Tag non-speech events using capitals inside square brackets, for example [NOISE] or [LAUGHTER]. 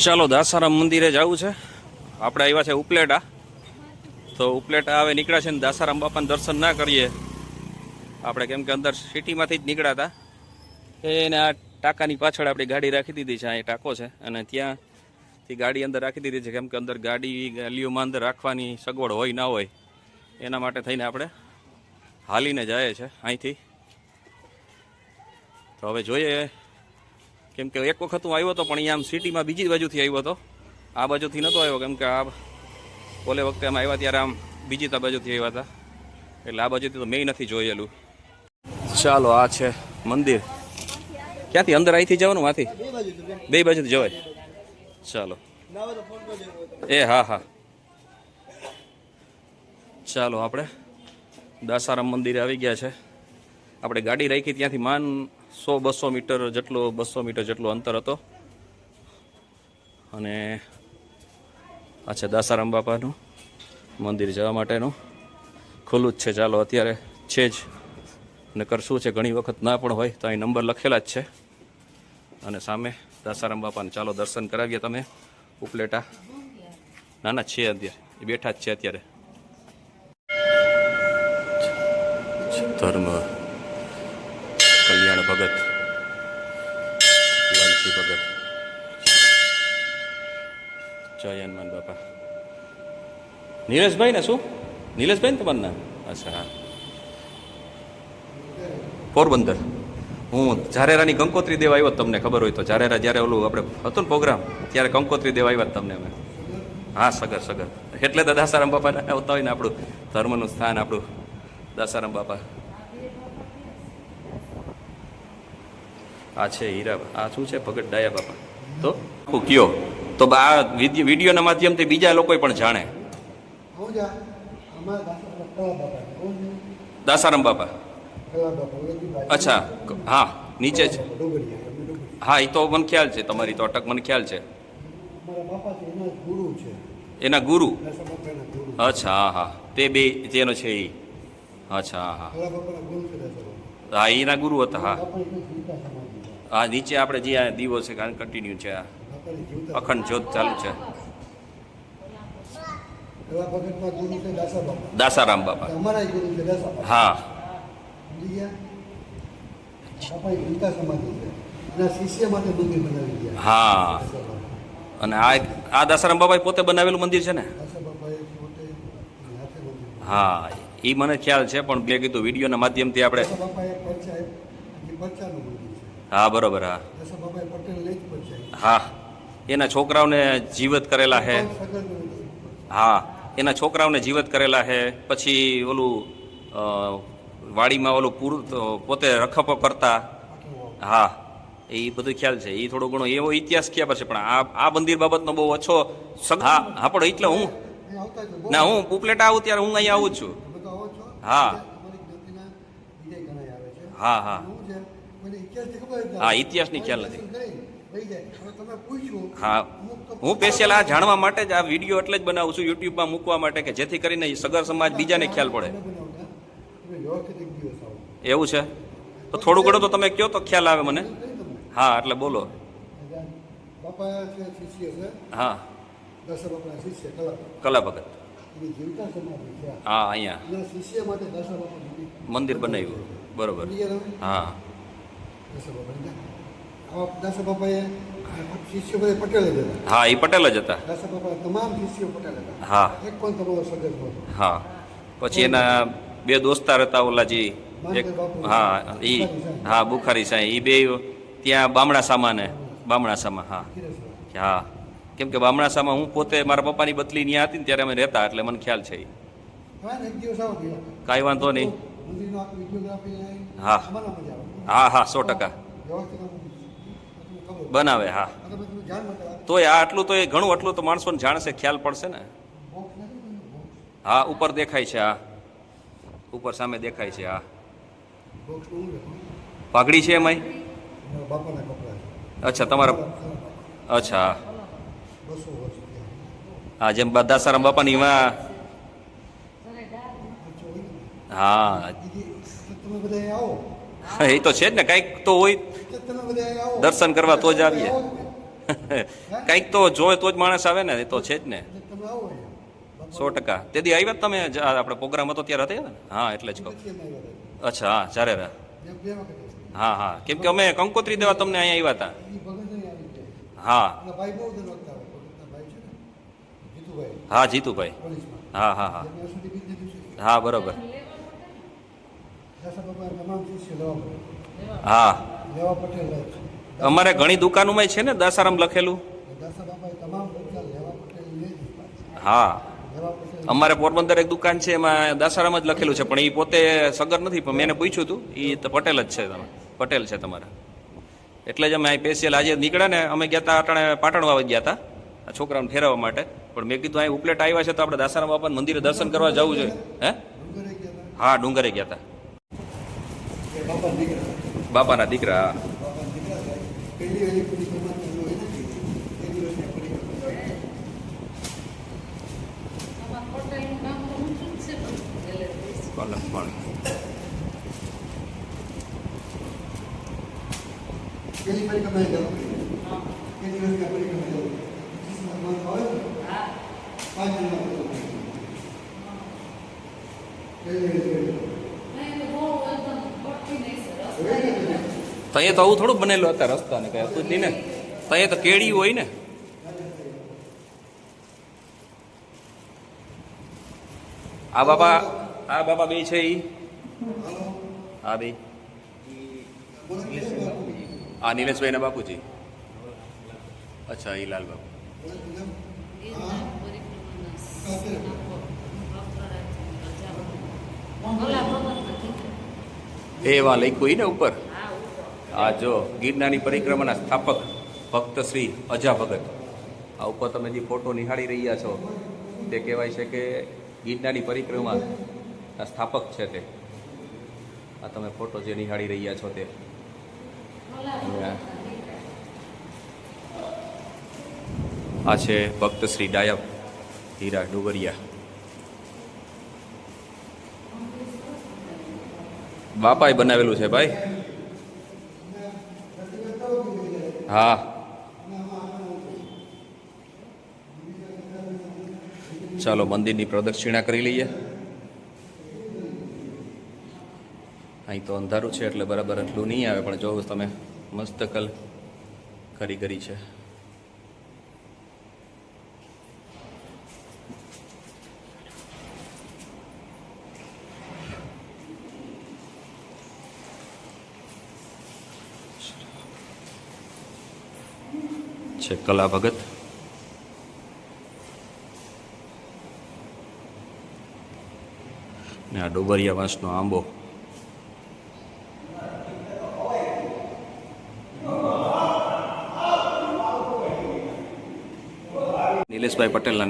ચાલો દાસારામ મંદિરે જવું છે. આપણે આવ્યા છે ઉપલેટા. તો ઉપલેટા હવે નીકળ્યા છે ને દાસારામ બાપાને દર્શન ના કરીએ. આપણે કેમ કે અંદર સિટીમાંથી જ નીકળ્યા હતા. એને આ ટાંકાની પાછળ આપણી ગાડી રાખી દીધી છે અહીં ટાંકો છે. અને ત્યાંથી ગાડી અંદર રાખી દીધી છે, કેમ કે અંદર ગાડી ગલીઓમાં અંદર રાખવાની સગવડ હોય ના હોય, એના માટે થઈને આપણે હાલીને જાય છે અહીંથી. તો હવે જોઈએ કેમ કે એક વખત હું આવ્યો હતો, પણ અહીંયા આમ સિટીમાં બીજી બાજુથી આવ્યો હતો. આ બાજુથી નહોતો આવ્યો, કેમ કે આ ઓલે વખતે અમે આવ્યા ત્યારે આમ બીજી તા બાજુથી આવ્યા હતા. એટલે આ બાજુથી તો મેં નથી જોયેલું. ચાલો, આ છે મંદિર. ક્યાંથી? અંદર અહીંથી જવાનું, આથી? બે બાજુથી જવાય. ચાલો. એ, હા હા. ચાલો, આપણે દાસારામ મંદિરે આવી ગયા છે. આપણે ગાડી રાખી ત્યાંથી માન સો બસો મીટર જેટલો, બસો મીટર જેટલો અંતર હતો. અને આ છે દાસારામ બાપાનું મંદિર જવા માટેનું. ખુલ્લું જ છે ચાલો, અત્યારે છે જ. નકર શું છે, ઘણી વખત ના પણ હોય, તો અહીં નંબર લખેલા જ છે. અને સામે દાસારામ બાપાને ચાલો દર્શન કરાવીએ તમે. ઉપલેટા. ના ના, છે અત્યારે. એ બેઠા જ છે અત્યારે. ધર્મ ભગત લાલજી ભગત જય બાપા નીરજભાઈ ને શું નીલેશભાઈ ને તમારું નામ અચ્છા હા પોરબંદર હું ઝારેરાની કંકોત્રી દેવા આવ્યો તમને ખબર હોય તો. ઝારેરા જ્યારે ઓલું આપણે હતું ને પ્રોગ્રામ, ત્યારે કંકોત્રી દેવા આવ્યા તમને અમે. હા, સગર સગર. એટલે તો દાસારામ બાપાને આવતા હોય ને આપણું ધર્મનું સ્થાન આપણું દાસારામ બાપા આ છે હીરા. આ શું છે? ભગત ડાયા બાપા. તો? આખું કયો? તો આ વીડિયો વિડીયોના માધ્યમથી બીજા લોકો પણ જાણે. હું દાસારામ બાપા. અચ્છા હા નીચે ડુંગળી. હા એ તો મને ખ્યાલ છે તમારી તો અટક મને ખ્યાલ છે. છે એના ગુરુ છે. અચ્છા હા હા. તે બે તેનો છે એ અચ્છા હા છે બાપા હા એના ગુરુ હતા હા. હા નીચે આપણે જે આ દીવો છે કારણ કન્ટિન્યુ છે આ. અખંડ જ્યોત ચાલુ છે. દાસારામ બાપા. હા. હા. અને આ આ દાસારામ બાબાએ પોતે બનાવેલું મંદિર છે ને? હા. એ મને ખ્યાલ છે પણ મેં કીધું વિડીયોના માધ્યમથી આપણે હા, બરોબર, હા. હા, એના છોકરાઓને જીવત કરેલા છે હા, એના છોકરાઓને જીવત કરેલા છે પછી ઓલું વાડીમાં ઓલું પૂર પોતે રખપો કરતા. હા, એ બધું ખ્યાલ છે. એ થોડો ઘણો એવો ઇતિહાસ પર છે પણ આ આ મંદિર બાબતનો બહુ ઓછો હા હા, પણ એટલે હું, ના, હું ઉપલેટા આવું ત્યારે હું અહીંયા આવું છું. હા. હા હા. હા, ઇતિહાસની ખ્યાલ નથી. હા હું સ્પેશિયલ આ જાણવા માટે જ આ વીડિયો એટલે જ બનાવું છું યુટ્યુબમાં મૂકવા માટે કે જેથી કરીને સગર સમાજ બીજાને ખ્યાલ પડે. એવું છે? તો થોડું ઘણું તો તમે કહો તો ખ્યાલ આવે મને. હા એટલે બોલો. હા. કલા ભગત. હા અહીંયા. મંદિર. બનાવ્યું. બરોબર. હા. શિષ્યો બધા પટેલ જ હતા હા એ પટેલ જ હતા. દસ તમામ શિષ્યો પટેલ હતા હા. એક પણ તમારો સગત નહોતો હા. પછી એના બે દોસ્તાર હતા ઓલાજી. એક હા ઈ હા બુખારી સાંઈ. એ બે ત્યાં બામણા સામાને ને બામણાસામાં હા. હા. કેમ કે બામણા સામા હું પોતે મારા પપ્પાની બદલી ત્યાં હતી ને ત્યારે અમે રહેતા એટલે મને ખ્યાલ છે કાંઈ વાંધો નહીં. હા. હા હા સો ટકા. બનાવે હા. તો આ. આટલું તો એ ઘણું આટલું તો માણસોને જાણશે ખ્યાલ પડશે ને. હા ઉપર દેખાય છે હા. ઉપર સામે દેખાય છે હા. પાઘડી છે છે. અચ્છા તમારા અચ્છા. હા જેમ બધા સારામ બાપાની એમાં. હા. તમે બધા આવો એ તો છે જ ને કંઈક તો હોય તમે બધા આવો દર્શન કરવા તો જ આવીએ. [LAUGHS] આવો કંઈક તો જોય તો જ માણસ આવે ને એ તો છે જ ને. તમે આવો સો ટકા. તેથી આવ્યા જ તમે? આપણે પ્રોગ્રામ હતો ત્યારે હતા ને હા એટલે જ કહું. આવ્યા. અચ્છા હા ચારે રા. હા હા. કેમ કે અમે કંકોત્રી દેવા તમને અહીંયા આવ્યા હતા. હા. હા જીતુભાઈ. હા હા હા. હા બરોબર દાસા બાપા તમામ શિષ્ય લેવા પટેલ હા. અમારે ઘણી દુકાનોમાં છે ને દાસારામ લખેલું? હા. અમારે પોરબંદર એક દુકાન છે એમાં દાસારામ જ લખેલું છે પણ એ પોતે સગર નથી પણ મેં એને પૂછ્યું હતું એ તો પટેલ જ છે તમે પટેલ છે તમારા. એટલે જ અમે અહીં સ્પેશિયલ આજે નીકળ્યા ને અમે ગયા હતા અટાણે પાટણ વાવ ગયા હતા આ છોકરાઓને ફેરવવા માટે. પણ મેં કીધું અહીં ઉપલેટ આવ્યા છે તો આપણે દાસારામ બાપાના મંદિરે દર્શન કરવા જવું જોઈએ. હે? હા ડુંગરે ગયા હતા બાપાના દીકરા હા. બાપા દીકરા થાય પહેલી વહેલી પરિક્રમા તો હોય નથી પહેલી વહેલી પરિક્રમા થાય. આમાં ત્યાં તો આવું થોડું બનેલું હતા રસ્તા ને કઈ હતું જ નહીં ને ત્યાં તો કેળી હોય ને આ બાબા આ બાપા બે છે ઈ હા બે હા નિલેશભાઈ ના બાપુજી અચ્છા ઈ લાલ બાપુ બોલો એ જ ના પરિક્રમાના કાપે. નાખો. વપરાય છે. રજા. ભલા ભગતના દીકરા. એ વા લખ્યું ને ઉપર. આ જો ગિરનારની પરિક્રમાના સ્થાપક ભક્ત શ્રી અજા ભગત. આ ઉપર તમે જે ફોટો નિહાળી રહ્યા છો, તે કહેવાય છે કે ગિરનારની પરિક્રમાના સ્થાપક છે તે. આ તમે ફોટો જે નિહાળી રહ્યા છો તે. આ છે ભક્ત શ્રી ડાયબ હીરા ડુગરિયા. બાપાએ બનાવેલું છે ભાઈ. હા. ચાલો મંદિરની પ્રદક્ષિણા કરી લઈએ. અહીં તો અંધારું છે એટલે બરાબર એટલું નહીં આવે, પણ જોવું તમે મસ્ત કલ કરી છે. છે કલા ભગત. ને આ ડોબરિયા વાંસનો આંબો. નિલેશભાઈ પટેલના